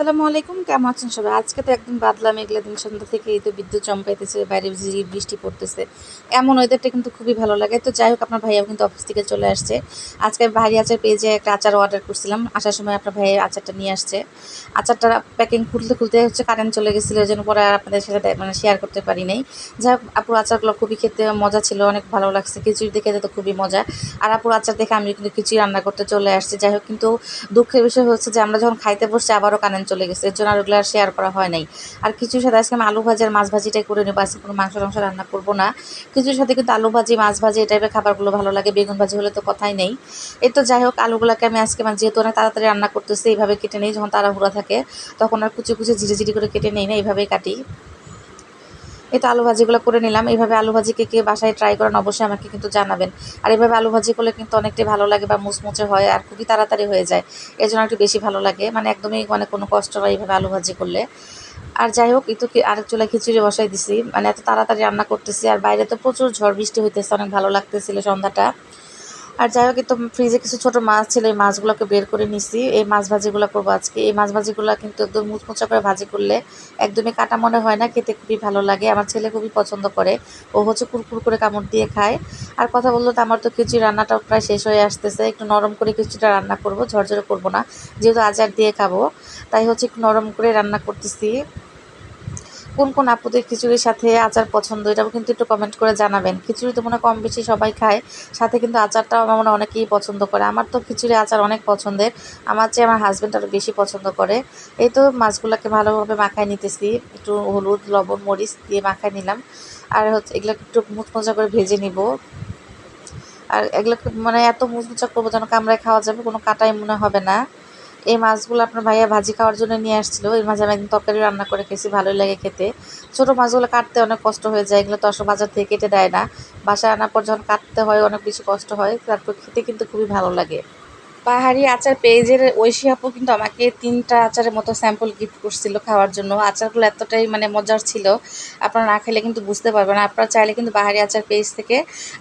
আসসালামু আলাইকুম, কেমন আছেন সবাই? আজকে তো একদম বাদলা, মেঘলা দিন, সন্ধ্যা থেকে এই তো বিদ্যুৎ চমকাইতেছে, বাইরে বৃষ্টি পড়তেছে। এমন ওয়েদারটা কিন্তু খুবই ভালো লাগে। তো যাই হোক, আপনার ভাইয়াও কিন্তু অফিস থেকে চলে আসছে। আজকে আমি ভারী আচার পেয়ে পেজে একটা আচার অর্ডার করছিলাম। আসার সময় আপনার ভাইয়ের আচারটা নিয়ে আসছে। আচারটা প্যাকিং খুলতে খুলতে হচ্ছে কারেন্ট চলে গেছিল জন্য পরে আর আপনাদের সাথে মানে শেয়ার করতে পারি নাই। যাই হোক, আপুর আচারগুলো খুবই খেতে মজা ছিল, অনেক ভালো লাগছে। খিচুড়ি দেখে তো খুবই মজা। আর আপুর আচার দেখে আমি কিন্তু খিচুড়ি রান্না করতে চলে আসছি। যাই হোক, কিন্তু দুঃখের বিষয় হচ্ছে যে আমরা যখন খাইতে বসছি, আবারও কারেন্ট চলে গেছে। এর জন্য আর ওগুলো আর শেয়ার করা হয় নাই। আর কিছুর সাথে আজকে আমি আলু ভাজি আর মাছ ভাজিটাই করে নেব। আজকে কোনো মাংস টাংস রান্না করব না। কিছুর সাথে কিন্তু আলু ভাজি, মাছ ভাজি এই টাইপের খাবারগুলো ভালো লাগে। বেগুন ভাজি হলে তো কথাই নেই। এই তো যাই হোক, আলুগুলোকে আমি আজকে মানে যেহেতু অনেক তাড়াতাড়ি রান্না করতেছি, এইভাবে কেটে নেই। যখন তাড়াহুড়া থাকে, তখন আর কুচি কুচি ঝিরি ঝিরি করে কেটে নেই না, এইভাবেই কাটি। তো আলু ভাজিগুলো করে নিলাম। এইভাবে আলু ভাজি কে কে বাসায় ট্রাই করেন অবশ্যই আমাকে কিন্তু জানাবেন। আর এভাবে আলু ভাজি করলে কিন্তু অনেকটাই ভালো লাগে বা মুচমুচে হয় আর খুবই তাড়াতাড়ি হয়ে যায়। এর জন্য একটু বেশি ভালো লাগে। মানে একদমই মানে কোনো কষ্ট হয় এইভাবে আলু ভাজি করলে। আর যাই হোক কিন্তু আরেক চুলা খিচুড়ি বসাই দিছি। মানে এত তাড়াতাড়ি রান্না করতেছি আর বাইরে তো প্রচুর ঝড় বৃষ্টি হইতেছে, অনেক ভালো লাগতেছিল সন্ধ্যাটা। আর যাই হোক তো ফ্রিজে কিছু ছোট মাছ ছিল, এই মাছগুলোকে বের করে নিছি। এই মাছ ভাজিগুলো করব আজকে। এই মাছ ভাজিগুলো কিন্তু একদম মুচমুচা করে ভাজি করলে একদমই কাটা মনে হয় না, খেতে খুবই ভালো লাগে। আমার ছেলে খুবই পছন্দ করে। ও হচ্ছে কুরকুর করে কামড় দিয়ে খায়। আর কথা বলল তো আমার তো খিচুড়ি রান্নাটাও প্রায় শেষ হয়ে আসতেছে। একটু নরম করে খিচুড়িটা রান্না করব, ঝরঝরে করব না। যেহেতু আচার দিয়ে খাব, তাই হচ্ছে একটু নরম করে রান্না করতেছি। কোন কোন আপুদের খিচুড়ির সাথে আচার পছন্দ, এটাও কিন্তু একটু কমেন্ট করে জানাবেন। খিচুড়ি তো মনে কম বেশি সবাই খায়, সাথে কিন্তু আচারটাও আমার মনে অনেকেই পছন্দ করে। আমার তো খিচুড়ি আচার অনেক পছন্দের, আমার চেয়ে আমার হাজব্যান্ড আরও বেশি পছন্দ করে। এই তো মাছগুলোকে ভালোভাবে মাখায় নিতেছি, একটু হলুদ, লবণ, মরিচ দিয়ে মাখায় নিলাম। আর হচ্ছে এগুলো একটু মুচমোচা করে ভেজে নিব। আর এগুলো মানে এত মুচমোচা করব যেন কামড়ায় খাওয়া যাবে, কোনো কাটাই মনে হবে না। এই মাছগুলো আপনার ভাইয়া ভাজি খাওয়ার জন্য নিয়ে আসছিল। এই মাছ আমি একদিন তরকারি রান্না করে খেয়েছি, ভালোই লাগে খেতে। ছোটো মাছগুলো কাটতে অনেক কষ্ট হয়ে যায়, এগুলো তো আসলে বাজার থেকে কেটে দেয় না। বাসায় আনার পর যখন কাটতে হয়, অনেক বেশি কষ্ট হয়। তারপর খেতে কিন্তু খুবই ভালো লাগে। পাহাড়ি আচার পেজের ঐশী আপু কিন্তু আমাকে তিনটা আচারের মতো স্যাম্পল গিফট করছিল খাওয়ার জন্য। আচারগুলো এতটাই মানে মজার ছিল, আপনারা না খেলে কিন্তু বুঝতে পারবেন আপনারা চাইলে কিন্তু পাহাড়ি আচার পেজ থেকে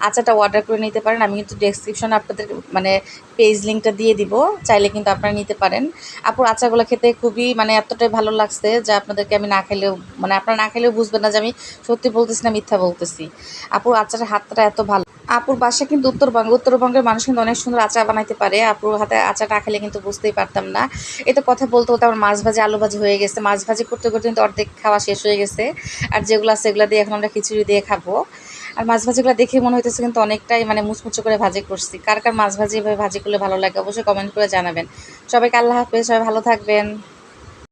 আচারটা অর্ডার করে নিতে পারেন। আমি কিন্তু ডেসক্রিপশনে আপনাদের মানে পেজ লিঙ্কটা দিয়ে দিব, চাইলে কিন্তু আপনারা নিতে পারেন। আপুর আচারগুলো খেতে খুবই মানে এতটাই ভালো লাগছে যে আপনাদেরকে আমি না খেলেও মানে আপনারা না খেলেও বুঝবেন না যে আমি সত্যি বলতেছি না মিথ্যা বলতেছি। আপুর আচারের হাতটা এত ভালো আপুর বাসা কিন্তু উত্তরবঙ্গ উত্তরবঙ্গের মানুষ কিন্তু অনেক সুন্দর আচার বানাইতে পারে। আপুর হাতে আচার না খেলে কিন্তু বুঝতেই পারতাম না। এটা কথা বলতে বলতে আমার মাছ ভাজি, আলু ভাজি হয়ে গেছে। মাছ ভাজি করতে করতে কিন্তু অর্ধেক খাওয়া শেষ হয়ে গেছে। আর যেগুলো আছে সেগুলো দিয়ে এখন আমরা খিচুড়ি দিয়ে খাব। আর মাছ ভাজিগুলো দেখে মনে হইতেছে কিন্তু অনেকটাই মানে মুচমুচো করে ভাজি করছি। কার কার মাছ ভাজি এভাবে ভাজি করলে ভালো লাগে অবশ্যই কমেন্ট করে জানাবেন। সবাইকে আল্লাহ হাফেজ, সবাই ভালো থাকবেন।